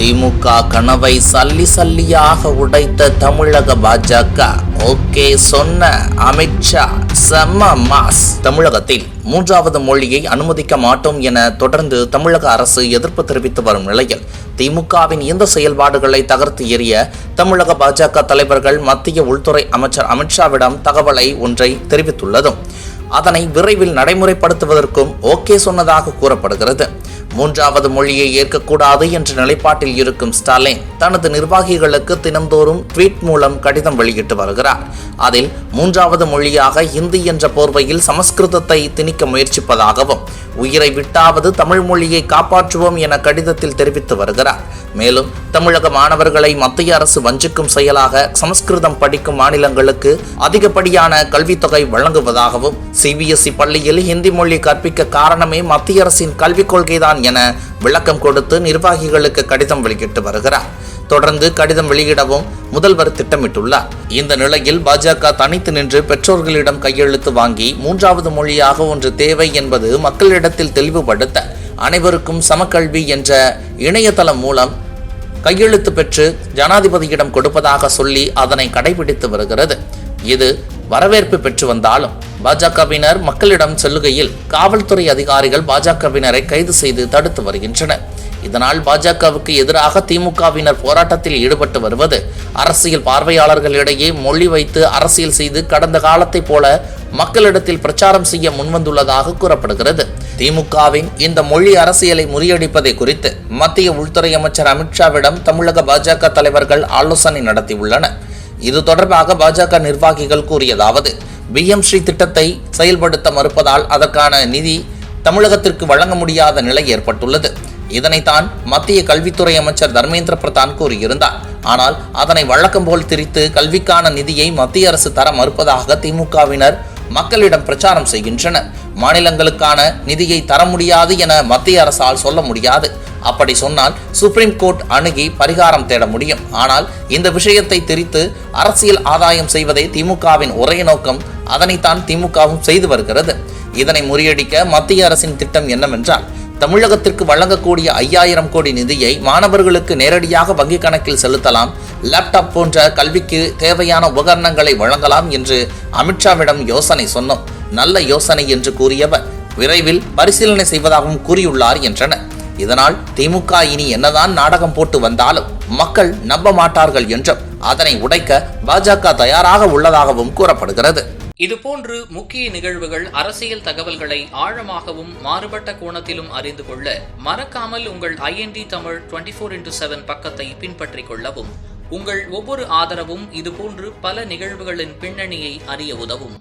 திமுக கனவை சல்லி சல்லியாக உடைத்த தமிழக பாஜக. ஓகே சொன்ன அமித்ஷா செம்ம மாஸ். தமிழகத்தில் மூன்றாவது மொழியை அனுமதிக்க மாட்டோம் என தொடர்ந்து தமிழக அரசு எதிர்ப்பு தெரிவித்து வரும் நிலையில் திமுகவின் இந்த செயல்பாடுகளை தகர்த்து எறிய தமிழக பாஜக தலைவர்கள் மத்திய உள்துறை அமைச்சர் அமித்ஷாவிடம் தகவலை ஒன்றை தெரிவித்துள்ளதும். அதனை விரைவில் நடைமுறைப்படுத்துவதற்கும் ஓகே சொன்னதாக கூறப்படுகிறது. மூன்றாவது மொழியை ஏற்கக்கூடாது என்ற நிலைப்பாட்டில் இருக்கும் ஸ்டாலின் தனது நிர்வாகிகளுக்கு தினந்தோறும் ட்வீட் மூலம் கடிதம் வெளியிட்டு வருகிறார். அதில் மூன்றாவது மொழியாக ஹிந்தி என்ற போர்வையில் சமஸ்கிருதத்தை திணிக்க முயற்சிப்பதாகவும் உயிரை விட்டாவது தமிழ் மொழியை காப்பாற்றுவோம் என கடிதத்தில் தெரிவித்து வருகிறார். மேலும் தமிழக மாணவர்களை மத்திய அரசு வஞ்சிக்கும் செயலாக சமஸ்கிருதம் படிக்கும் மாநிலங்களுக்கு அதிகப்படியான கல்வித்தொகை வழங்குவதாகவும் சிபிஎஸ்இ பள்ளியில் ஹிந்தி மொழி கற்பிக்க காரணமே மத்திய அரசின் கல்விக் கொள்கைதான் என விளக்கம் கொடுத்து நிர்வாகிகளுக்கு கடிதம் வெளியிட்டு வருகிறார். தொடர்ந்து கடிதம் வெளியிடவும் முதல்வர் திட்டமிட்டுள்ளார். இந்த நிலையில் பாஜக தனித்து நின்று பெற்றோர்களிடம் கையெழுத்து வாங்கி மூன்றாவது மொழியாக ஒன்று தேவை என்பது மக்களிடத்தில் தெளிவுபடுத்த அனைவருக்கும் சமக்கல்வி என்ற இணையதளம் மூலம் கையெழுத்து பெற்று ஜனாதிபதியிடம் கொடுப்பதாக சொல்லி அதனை கடைபிடித்து வருகிறது. இது வரவேற்பு பெற்று வந்தாலும் பாஜகவினர் மக்களிடம் செல்லுகையில் காவல்துறை அதிகாரிகள் பாஜகவினரை கைது செய்து தடுத்து வருகின்றனர். இதனால் பாஜகவுக்கு எதிராக திமுகவினர் போராட்டத்தில் ஈடுபட்டு வருவது அரசியல் பார்வையாளர்களிடையே மொழி வைத்து அரசியல் செய்து கடந்த காலத்தைப் போல மக்களிடத்தில் பிரச்சாரம் செய்ய முன்வந்துள்ளதாக கூறப்படுகிறது. திமுகவின் இந்த மொழி அரசியலை முறியடிப்பதை குறித்து மத்திய உள்துறை அமைச்சர் அமித்ஷாவிடம் தமிழக பாஜக தலைவர்கள் ஆலோசனை நடத்தியுள்ளனர். இது தொடர்பாக பாஜக நிர்வாகிகள் கூறியதாவது பிஎம் ஸ்ரீ திட்டத்தை செயல்படுத்த மறுப்பதால் அதற்கான நிதி தமிழகத்திற்கு வழங்க முடியாத நிலை ஏற்பட்டுள்ளது. இதனைத்தான் மத்திய கல்வித்துறை அமைச்சர் தர்மேந்திர பிரதான் கூறியிருந்தார். ஆனால் அதனை வழக்கம் போல் திரித்து கல்விக்கான நிதியை மத்திய அரசு தர மறுப்பதாக திமுகவினர் மக்களிடம் பிரச்சாரம் செய்கின்றனர். மாநிலங்களுக்கான நிதியை தர முடியாது என மத்திய அரசால் சொல்ல முடியாது. அப்படி சொன்னால் சுப்ரீம் கோர்ட் அணுகி பரிகாரம் தேட முடியும். ஆனால் இந்த விஷயத்தை திரித்து அரசியல் ஆதாயம் செய்வதே திமுகவின் ஒரே நோக்கம். அதனைத்தான் திமுகவும் செய்து வருகிறது. இதனை முறியடிக்க மத்திய அரசின் திட்டம் என்னவென்றால் தமிழகத்திற்கு வழங்கக்கூடிய ஐயாயிரம் கோடி நிதியை மாணவர்களுக்கு நேரடியாக வங்கிக் கணக்கில் செலுத்தலாம். லேப்டாப் போன்ற கல்விக்கு தேவையான உபகரணங்களை வழங்கலாம் என்று அமித்ஷாவிடம் யோசனை சொன்னோம். நல்ல யோசனை என்று கூறியவர். விரைவில் பரிசீலனை செய்வதாகவும் கூறியுள்ளார் என்றனர். இதனால் திமுக இனி என்னதான் நாடகம் போட்டு வந்தாலும் மக்கள் நம்ப மாட்டார்கள் என்றும் அதனை உடைக்க பாஜக தயாராக உள்ளதாகவும் கூறப்படுகிறது. இதுபோன்று முக்கிய நிகழ்வுகள் அரசியல் தகவல்களை ஆழமாகவும் மாறுபட்ட கோணத்திலும் அறிந்து கொள்ள மறக்காமல் உங்கள் IND Tamil twenty four into seven பக்கத்தை பின்பற்றிக் கொள்ளவும் உங்கள் ஒவ்வொரு ஆதரவும் இதுபோன்று பல நிகழ்வுகளின் பின்னணியை அறிய உதவும்.